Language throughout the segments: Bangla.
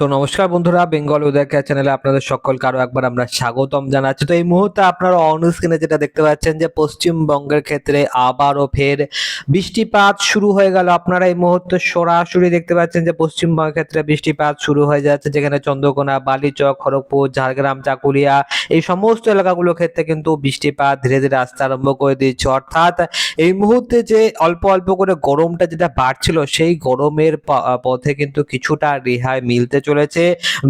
তো নমস্কার বন্ধুরা বেঙ্গল উদয় কেয়ার চ্যানেলে আপনাদের সকলকে আরও একবার আমরা স্বাগতম জানাচ্ছি। তো এই মুহূর্তে আপনারা অন স্ক্রিনে যেটা দেখতে পাচ্ছেন যে, পশ্চিমবঙ্গের ক্ষেত্রে আবারও ফের বৃষ্টিপাত শুরু হয়ে গেল। আপনারা এই মুহূর্তে সরাসরি দেখতে পাচ্ছেন যে, পশ্চিমবঙ্গের ক্ষেত্রে বৃষ্টিপাত শুরু হয়ে যাচ্ছে, যেখানে চন্দ্রকোনা, বালিচক, খড়গপুর, ঝাড়গ্রাম, চাকুলিয়া এই সমস্ত এলাকাগুলোর ক্ষেত্রে কিন্তু বৃষ্টিপাত ধীরে ধীরে আসতে আরম্ভ করে দিচ্ছে অর্থাৎ এই মুহূর্তে যে অল্প অল্প করে গরমটা যেটা বাড়ছিল, সেই গরমের পথে কিন্তু কিছুটা রেহাই মিলতে চলেছে।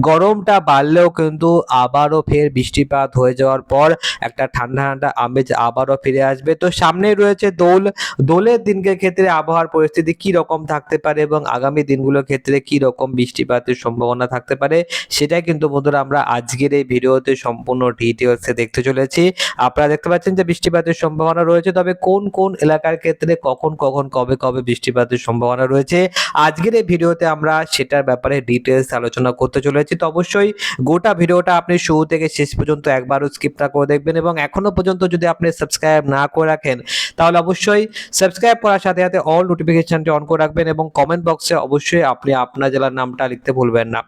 গরমটা বাড়লেও কিন্তু আবারও ফের বৃষ্টিপাত হয়ে যাওয়ার পর একটা ঠান্ডা ঠান্ডা আমেজ আবারও ফিরে আসবে। তো সামনেই রয়েছে দোল। দোলের দিনকে ক্ষেত্রে আবহাওয়ার পরিস্থিতি কি রকম থাকতে পারে এবং আগামী দিনগুলোর ক্ষেত্রে কি রকম বৃষ্টিপাতের সম্ভাবনা থাকতে পারে, সেটাই কিন্তু বন্ধুরা আমরা আজকের এই ভিডিওতে সম্পূর্ণ ডিটেলসে দেখতে চলেছি। আপনারা দেখতে পাচ্ছেন যে বৃষ্টিপাতের সম্ভাবনা রয়েছে, তবে কোন কোন এলাকার ক্ষেত্রে কখন কখন কবে কবে বৃষ্টিপাতের সম্ভাবনা রয়েছে, আজকের এই ভিডিওতে আমরা সেটার ব্যাপারে ডিটেলস আলোচনা করতে চলেছি, তো অবশ্যই গোটা ভিডিওটা আপনি শুরু থেকে শেষ পর্যন্ত একবারও স্কিপ না করে দেখবেন এবং এখনও পর্যন্ত যদি আপনি সাবস্ক্রাইব না করে রাখেন, তাহলে অবশ্যই সাবস্ক্রাইব করার সাথে সাথে অল নোটিফিকেশনটি অন করে রাখবেন এবং কমেন্ট বক্সে অবশ্যই আপনি আপনার জেলার নামটা লিখতে ভুলবেন না।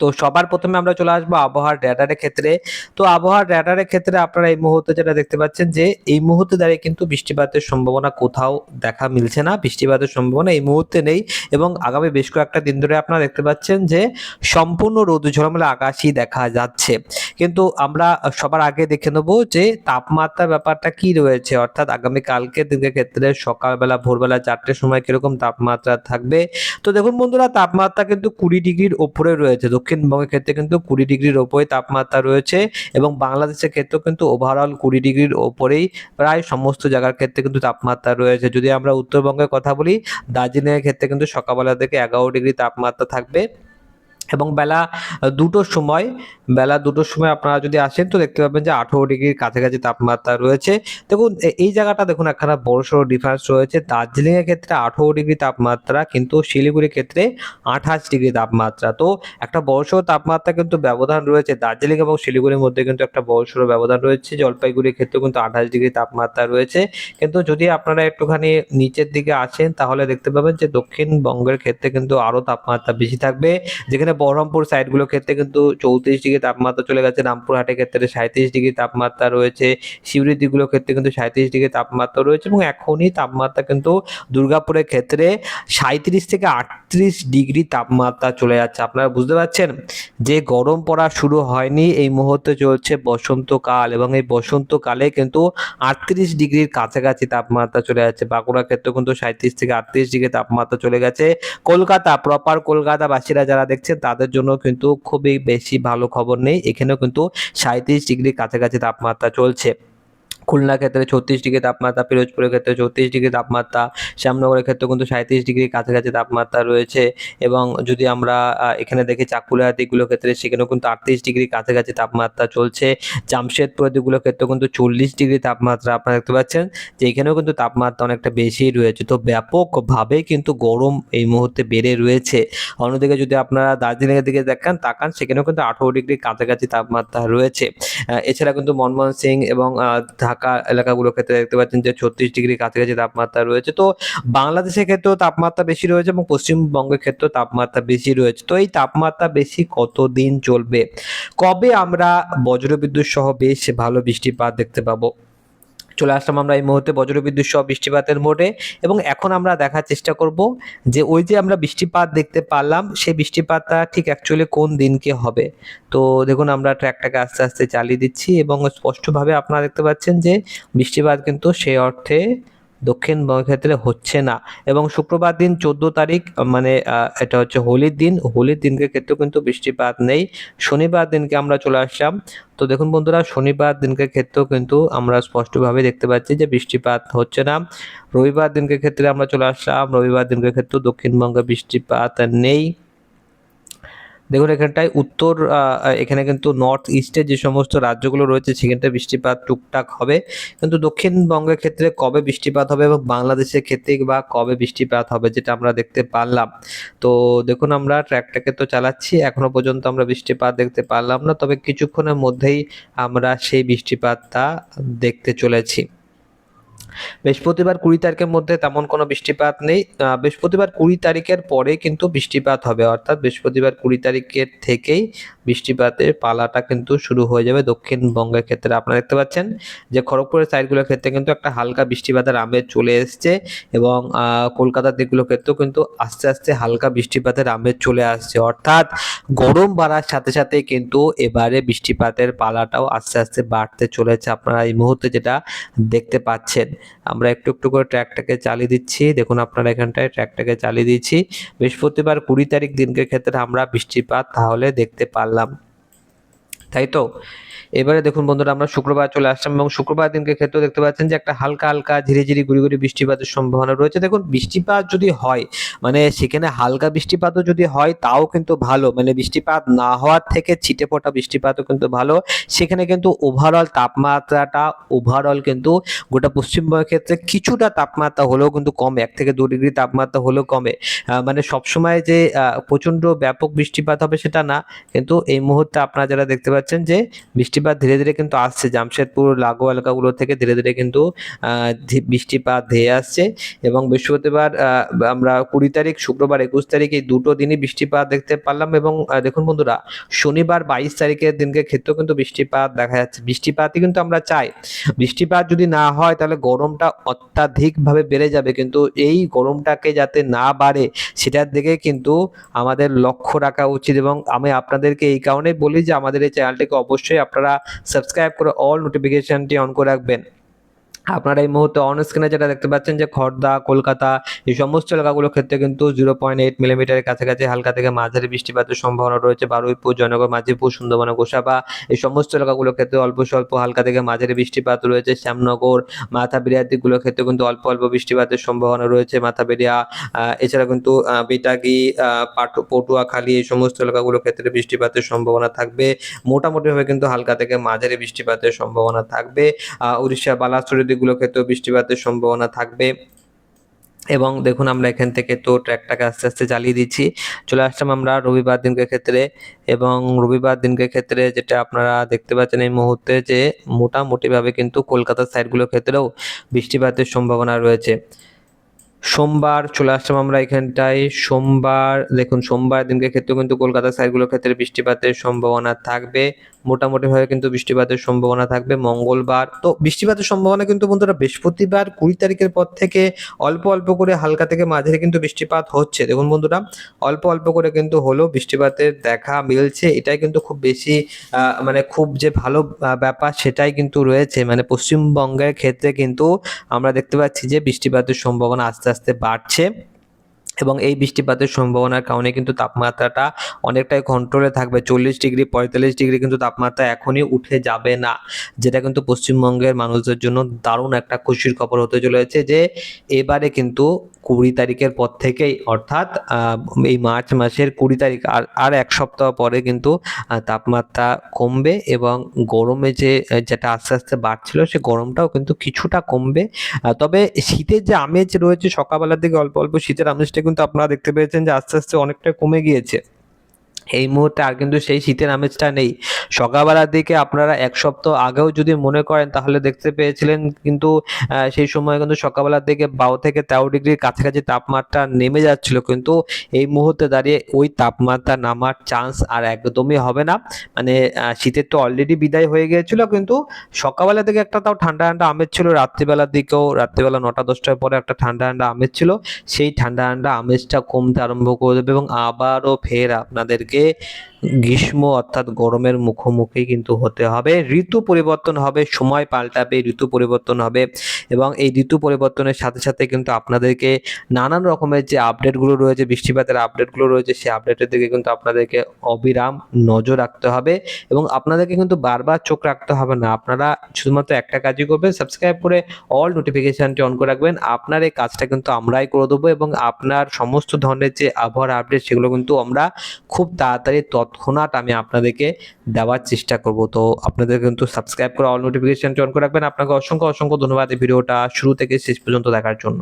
তো সবার প্রথমে আমরা চলে আসব আবহাওয়ার র্যাডারের ক্ষেত্রে। তো আবহাওয়ার র্যাডারের ক্ষেত্রে আপনারা এই মুহূর্তে যেটা দেখতে পাচ্ছেন যে, এই মুহূর্তে দাঁড়িয়ে কিন্তু বৃষ্টিপাতের সম্ভাবনা কোথাও দেখা মিলছে না। বৃষ্টিপাতের সম্ভাবনা এই মুহূর্তে নেই এবং আগামী বেশ কয়েকটা দিন ধরে আপনারা দেখতে পাচ্ছেন যে, সম্পূর্ণ রোদ ঝলমলে আকাশই দেখা যাচ্ছে। কিন্তু আমরা সবার আগে দেখে নেব যে তাপমাত্রার ব্যাপারটা কি রয়েছে? অর্থাৎ আগামী কালকে দিনের ক্ষেত্রে সকালবেলা, ভোরবেলা চারটের সময় কীরকম তাপমাত্রা থাকবে? তো দেখুন বন্ধুরা, তাপমাত্রা কিন্তু কুড়ি ডিগ্রির ওপরে রয়েছে। দক্ষিণবঙ্গের ক্ষেত্রে কিন্তু কুড়ি ডিগ্রির ওপরে তাপমাত্রা রয়েছে এবং বাংলাদেশের ক্ষেত্রেও কিন্তু ওভারঅল কুড়ি ডিগ্রির ওপরেই প্রায় সমস্ত জায়গার ক্ষেত্রে কিন্তু তাপমাত্রা রয়েছে। যদি আমরা উত্তরবঙ্গের কথা বলি, দার্জিলিংয়ের ক্ষেত্রে কিন্তু সকালবেলা থেকে এগারো ডিগ্রি তাপমাত্রা থাকবে। এবং বেলা দুটোর সময়, বেলা দুটোর সময় আপনারা যদি আসেন তো দেখতে পাবেন যে আঠেরো ডিগ্রির কাছাকাছি তাপমাত্রা রয়েছে। দেখুন এই জায়গাটা দেখুন একখানা বড় সড়ো ডিফারেন্স রয়েছে। দার্জিলিং এর ক্ষেত্রে আঠেরো ডিগ্রি তাপমাত্রা, কিন্তু শিলিগুড়ির ক্ষেত্রে আঠাশ ডিগ্রি তাপমাত্রা। তো একটা বড় সড়ো তাপমাত্রা কিন্তু ব্যবধান রয়েছে। দার্জিলিং এবং শিলিগুড়ির মধ্যে কিন্তু একটা বড় সড়ো ব্যবধান রয়েছে। জলপাইগুড়ির ক্ষেত্রেও কিন্তু আঠাশ ডিগ্রি তাপমাত্রা রয়েছে। কিন্তু যদি আপনারা একটুখানি নিচের দিকে আসেন, তাহলে দেখতে পাবেন যে দক্ষিণবঙ্গের ক্ষেত্রে কিন্তু আরও তাপমাত্রা বেশি থাকবে। যেখানে বহরমপুর সাইডগুলোর ক্ষেত্রে কিন্তু চৌত্রিশ ডিগ্রি তাপমাত্রা চলে গেছে। রামপুরহাটের ক্ষেত্রে সাঁত্রিশ ডিগ্রি তাপমাত্রা রয়েছে। শিউরি দিকগুলোর ক্ষেত্রে কিন্তু সাঁত্রিশ ডিগ্রি তাপমাত্রা রয়েছে এবং এখনই তাপমাত্রা কিন্তু দুর্গাপুরের ক্ষেত্রে সাঁত্রিশ থেকে আটত্রিশ ডিগ্রি তাপমাত্রা চলে যাচ্ছে। আপনারা বুঝতে পারছেন? যে গরম পড়া শুরু হয়নি, এই মুহূর্তে চলছে বসন্তকাল এবং এই বসন্তকালে কিন্তু আটত্রিশ ডিগ্রির কাছাকাছি তাপমাত্রা চলে যাচ্ছে। বাঁকুড়ার ক্ষেত্রে কিন্তু সাঁত্রিশ থেকে আটত্রিশ ডিগ্রি তাপমাত্রা চলে গেছে। কলকাতা প্রপার কলকাতাবাসীরা যারা দেখছেন তাদের জন্য কিন্তু খুবই বেশি ভালো খবর নেই। এখানেও কিন্তু সাঁত্রিশ ডিগ্রি কাছাকাছি তাপমাত্রা চলছে। খুলনার ক্ষেত্রে ছত্রিশ ডিগ্রি তাপমাত্রা পিরোজপুরের ক্ষেত্রে চৌত্রিশ ডিগ্রি তাপমাত্রা শ্যামনগরের ক্ষেত্রে কিন্তু সাঁত্রিশ ডিগ্রির কাছাকাছি তাপমাত্রা রয়েছে এবং যদি আমরা এখানে দেখি চাকুলিয়া দিকগুলোর ক্ষেত্রে সেখানেও কিন্তু আটত্রিশ ডিগ্রির কাছাকাছি তাপমাত্রা চলছে। জামশেদপুরের দিকগুলোর ক্ষেত্রে কিন্তু চল্লিশ ডিগ্রি তাপমাত্রা আপনারা দেখতে পাচ্ছেন যে এখানেও কিন্তু তাপমাত্রা অনেকটা বেশি রয়েছে। তো ব্যাপকভাবে কিন্তু গরম এই মুহূর্তে বেড়ে রয়েছে। অন্যদিকে যদি আপনারা দার্জিলিংয়ের দিকে দেখেন তাকান সেখানেও কিন্তু আঠেরো ডিগ্রির কাছাকাছি তাপমাত্রা রয়েছে। এছাড়া কিন্তু মনমোহন সিং এবং আহ, ঢাকা এলাকাগুলোর ক্ষেত্রে দেখতে পাচ্ছেন যে ছত্রিশ ডিগ্রি কাছাকাছি তাপমাত্রা রয়েছে। তো বাংলাদেশের ক্ষেত্রেও তাপমাত্রা বেশি রয়েছে এবং পশ্চিমবঙ্গের ক্ষেত্রেও তাপমাত্রা বেশি রয়েছে। তো এই তাপমাত্রা বেশি কতদিন চলবে? কবে আমরা বজ্রবিদ্যুৎ সহ বেশ ভালো বৃষ্টিপাত দেখতে পাবো? চলে আসলাম আমরা এই মুহূর্তে বজ্রবিদ্যুৎ সহ বৃষ্টিপাতের মোড়ে এবং এখন আমরা দেখার চেষ্টা করব যে ওই যে আমরা বৃষ্টিপাত দেখতে পারলাম, সেই বৃষ্টিপাতটা ঠিক অ্যাকচুয়ালি কোন দিনকে হবে? তো দেখুন, আমরা ট্র্যাকটাকে আস্তে আস্তে চালিয়ে দিচ্ছি এবং স্পষ্টভাবে আপনারা দেখতে পাচ্ছেন যে বৃষ্টিপাত কিন্তু সেই অর্থে দক্ষিণবঙ্গের ক্ষেত্রে হচ্ছে না। এবং শুক্রবার দিন চোদ্দ তারিখ মানে এটা হচ্ছে হোলির দিন। হোলির দিনকে ক্ষেত্রেও কিন্তু বৃষ্টিপাত নেই। শনিবার দিনকে আমরা চলে আসলাম। তো দেখুন বন্ধুরা, শনিবার দিনকে ক্ষেত্রেও কিন্তু আমরা স্পষ্টভাবে দেখতে পাচ্ছি যে বৃষ্টিপাত হচ্ছে না। রবিবার দিনকে ক্ষেত্রে আমরা চলে আসলাম। রবিবার দিনকে ক্ষেত্রেও দক্ষিণবঙ্গে বৃষ্টিপাত নেই। দেখুন, এখানটায় উত্তর এখানে কিন্তু নর্থ ইস্টের যে সমস্ত রাজ্যগুলো রয়েছে, সেখানটায় বৃষ্টিপাত টুকটাক হবে। কিন্তু দক্ষিণবঙ্গের ক্ষেত্রে কবে বৃষ্টিপাত হবে এবং বাংলাদেশের ক্ষেত্রে বা কবে বৃষ্টিপাত হবে যেটা আমরা দেখতে পারলাম? তো দেখুন, আমরা ট্র্যাকটাকে তো চালাচ্ছি, এখনও পর্যন্ত আমরা বৃষ্টিপাত দেখতে পারলাম না। তবে কিছুক্ষণের মধ্যেই আমরা সেই বৃষ্টিপাতটা দেখতে চলেছি। বৃহস্পতিবার কুড়ি তারিখের মধ্যে তেমন কোনো বৃষ্টিপাত নেই। বৃহস্পতিবার কুড়ি তারিখের পরে কিন্তু বৃষ্টিপাত হবে। অর্থাৎ বৃহস্পতিবার কুড়ি তারিখের থেকেই বৃষ্টিপাতের পালাটা কিন্তু শুরু হয়ে যাবে দক্ষিণবঙ্গের ক্ষেত্রে। আপনারা দেখতে পাচ্ছেন যে খড়গপুরের সাইডগুলোর ক্ষেত্রে কিন্তু একটা হালকা বৃষ্টিপাতের আমেজ চলে এসছে এবং কলকাতার দিকগুলোর ক্ষেত্রেও কিন্তু আস্তে আস্তে হালকা বৃষ্টিপাতের আমেজ চলে আসছে। অর্থাৎ গরম বাড়ার সাথে সাথে কিন্তু এবারে বৃষ্টিপাতের পালাটাও আস্তে আস্তে বাড়তে চলেছে। আপনারা এই মুহূর্তে যেটা দেখতে পাচ্ছেন আমরা একটু একটু করে ট্র্যাকটাকে চালিয়ে দিচ্ছি। দেখুন আপনারা এখানটায় ট্র্যাকটাকে চালিয়ে দিচ্ছি বৃহস্পতিবার কুড়ি তারিখ দিনকে ক্ষেত্রে আমরা বৃষ্টিপাত তাহলে দেখতে পারলাম। তাই তো? এবারে দেখুন বন্ধুরা, আমরা শুক্রবার চলে আসলাম এবং শুক্রবার দিনকে ক্ষেত্রে দেখতে পাচ্ছেন যে একটা হালকা হালকা গুড়ি গুড়ি বৃষ্টিপাতের সম্ভাবনা রয়েছে। দেখুন, বৃষ্টিপাত যদি হয় মানে সেখানে হালকা বৃষ্টিপাতও যদি হয়, তাও কিন্তু ভালো। মানে বৃষ্টিপাত না হওয়ার থেকে ছিটে ফোটা বৃষ্টিপাতও কিন্তু ভালো। সেখানে কিন্তু ওভারঅল তাপমাত্রাটা ওভারঅল কিন্তু গোটা পশ্চিমবঙ্গের ক্ষেত্রে কিছুটা তাপমাত্রা হলেও কিন্তু কমে। এক থেকে দু ডিগ্রি তাপমাত্রা হলেও কমে। মানে সবসময় যে প্রচণ্ড ব্যাপক বৃষ্টিপাত হবে সেটা না। কিন্তু এই মুহূর্তে আপনারা যারা দেখতে পাচ্ছেন যে বৃষ্টিপাত ধীরে ধীরে কিন্তু আসছে। জামশেদপুর, লাগোয়া এলাকাগুলো থেকে ধীরে ধীরে কিন্তু বৃষ্টিপাত ধেয়ে আসছে এবং বৃহস্পতিবার আমরা কুড়ি তারিখ, শুক্রবার একুশ তারিখ এই দুটো দিনই বৃষ্টিপাত দেখতে পারলাম এবং দেখুন বন্ধুরা, শনিবার বাইশ তারিখের দিনকে ক্ষেত্রেও কিন্তু বৃষ্টিপাত দেখা যাচ্ছে। বৃষ্টিপাতই কিন্তু আমরা চাই। বৃষ্টিপাত যদি না হয়, তাহলে গরমটা অত্যাধিকভাবে বেড়ে যাবে। কিন্তু এই গরমটাকে যাতে না বাড়ে, সেটার দিকে কিন্তু আমাদের লক্ষ্য রাখা উচিত এবং আমি আপনাদেরকে এই কারণেই বলি যে আমাদের এই চ্যানেলটিকে অবশ্যই আপনারা সাবস্ক্রাইব করে অল নোটিফিকেশনটি অন করে রাখবেন। আপনারা এই মুহূর্তে অন স্ক্রিনে যেটা দেখতে পাচ্ছেন যে খড়দা কলকাতা এই সমস্ত এলাকাগুলোর ক্ষেত্রে কিন্তু জিরো পয়েন্ট এইট মিলিমিটারের কাছাকাছি হালকা থেকে মাঝারি বৃষ্টিপাতের সম্ভাবনা রয়েছে। বারুইপুর জয়নগর মাঝিপুর সুন্দরবন গোসাবা এই সমস্ত এলাকাগুলোর ক্ষেত্রে অল্প স্বল্প হালকা থেকে মাঝারি বৃষ্টিপাত রয়েছে। শ্যামনগর মাথাবেরিয়ার দিকগুলোর ক্ষেত্রে কিন্তু অল্প অল্প বৃষ্টিপাতের সম্ভাবনা রয়েছে। মাথাবেরিয়া আহ, এছাড়া কিন্তু বেটাগি পটুয়াখালী এই সমস্ত এলাকাগুলোর ক্ষেত্রে বৃষ্টিপাতের সম্ভাবনা থাকবে। মোটামুটিভাবে কিন্তু হালকা থেকে মাঝারি বৃষ্টিপাতের সম্ভাবনা থাকবে। উড়িষ্যা বালাসোরের দিকগুলোর ক্ষেত্রেও বৃষ্টিপাতের সম্ভাবনা থাকবে। এবং দেখুন, আমরা এখান থেকে তো ট্র্যাকটাকে আস্তে আস্তে চালিয়ে দিচ্ছি। চলে আসলাম আমরা রবিবার দিনকে ক্ষেত্রে। এবং রবিবার দিনকে ক্ষেত্রে যেটা আপনারা দেখতে পাচ্ছেন এই মুহূর্তে যে মোটামুটিভাবে কিন্তু কলকাতার সাইডগুলোর ক্ষেত্রেও বৃষ্টিপাতের সম্ভাবনা রয়েছে। সোমবার চলে আসলাম আমরা এখানটায়। সোমবার, দেখুন, সোমবার দিনকে ক্ষেত্রেও কিন্তু কলকাতা সাইডগুলোর ক্ষেত্রে বৃষ্টিপাতের সম্ভাবনা থাকবে। মোটামুটিভাবে কিন্তু বৃষ্টিপাতের সম্ভাবনা থাকবে মঙ্গলবার। তো বৃষ্টিপাতের সম্ভাবনা কিন্তু বন্ধুরা বৃহস্পতিবার, কুড়ি তারিখের পর থেকে অল্প অল্প করে হালকা থেকে মাঝারি কিন্তু বৃষ্টিপাত হচ্ছে। দেখুন বন্ধুরা, অল্প অল্প করে কিন্তু হলেও বৃষ্টিপাতের দেখা মিলছে। এটাই কিন্তু খুব বেশি মানে খুব যে ভালো ব্যাপার সেটাই কিন্তু রয়েছে। মানে পশ্চিমবঙ্গের ক্ষেত্রে কিন্তু আমরা দেখতে পাচ্ছি যে বৃষ্টিপাতের সম্ভাবনা আস্তে আস্তে আস্তে বাড়ছে এবং এই বৃষ্টিপাতের সম্ভাবনার কারণে কিন্তু তাপমাত্রাটা অনেকটাই কন্ট্রোলে থাকবে। চল্লিশ ডিগ্রি, পঁয়তাল্লিশ ডিগ্রি কিন্তু তাপমাত্রা এখনই উঠে যাবে না, যেটা কিন্তু পশ্চিমবঙ্গের মানুষদের জন্য দারুণ একটা খুশির খবর হতে চলেছে যে এবারে কিন্তু কুড়ি তারিখের পর থেকেই, অর্থাৎ এই মার্চ মাসের কুড়ি তারিখ, আর আর এক সপ্তাহ পরে কিন্তু তাপমাত্রা কমবে এবং গরমে যে, যেটা আস্তে আস্তে বাড়ছিল, সে গরমটাও কিন্তু কিছুটা কমবে। তবে শীতের যে আমেজ রয়েছে সকালবেলার দিকে অল্প অল্প শীতের আমেজটা কিন্তু আপনারা দেখতে পেয়েছেন যে আস্তে আস্তে অনেকটা কমে গিয়েছে। এই মুহূর্তে আর কিন্তু সেই শীতের আমেজটা নেই। সকালবেলার দিকে আপনারা এক সপ্তাহ আগেও যদি মনে করেন, তাহলে দেখতে পেয়েছিলেন কিন্তু সেই সময় কিন্তু সকালবেলার দিকে বারো থেকে তেরো ডিগ্রির কাছাকাছি তাপমাত্রা নেমে যাচ্ছিল। কিন্তু এই মুহূর্তে দাঁড়িয়ে ওই তাপমাত্রা নামার চান্স আর একদমই হবে না। মানে শীতের তো অলরেডি বিদায় হয়ে গিয়েছিল, কিন্তু সকালবেলা থেকে একটা তাও ঠান্ডা ঠান্ডা আমেজ ছিল। রাত্রিবেলার দিকেও রাত্রিবেলা নটা, দশটার পরে একটা ঠান্ডা ঠান্ডা আমেজ ছিল। সেই ঠান্ডা ঠান্ডা আমেজটা কমতে আরম্ভ করে দেবে এবং আবারও ফের আপনাদেরকে porque গ্রীষ্ম অর্থাৎ গরমের মুখোমুখি কিন্তু হতে হবে। ঋতু পরিবর্তন হবে, সময় পাল্টাবে, ঋতু পরিবর্তন হবে এবং এই ঋতু পরিবর্তনের সাথে সাথে কিন্তু আপনাদেরকে নানান রকমের যে আপডেটগুলো রয়েছে, বৃষ্টিপাতের আপডেটগুলো রয়েছে, সেই আপডেটের দিকে কিন্তু আপনাদেরকে অবিরাম নজর রাখতে হবে এবং আপনাদেরকে কিন্তু বারবার চোখ রাখতে হবে না। আপনারা শুধুমাত্র একটা কাজই করবেন সাবস্ক্রাইব করে অল নোটিফিকেশনটি অন করে রাখবেন। আপনার এই কাজটা কিন্তু আমরাই করে দেবো এবং আপনার সমস্ত ধরনের যে আবহাওয়ার আপডেট সেগুলো কিন্তু আমরা খুব তাড়াতাড়ি তৎক্ষণাৎ আমি আপনাদেরকে দেওয়ার চেষ্টা করব। তো আপনাদের কিন্তু সাবস্ক্রাইব করে অল নোটিফিকেশনটি অন করে রাখবেন। আপনাকে অসংখ্য অসংখ্য ধন্যবাদ এই ভিডিওটা শুরু থেকে শেষ পর্যন্ত দেখার জন্য।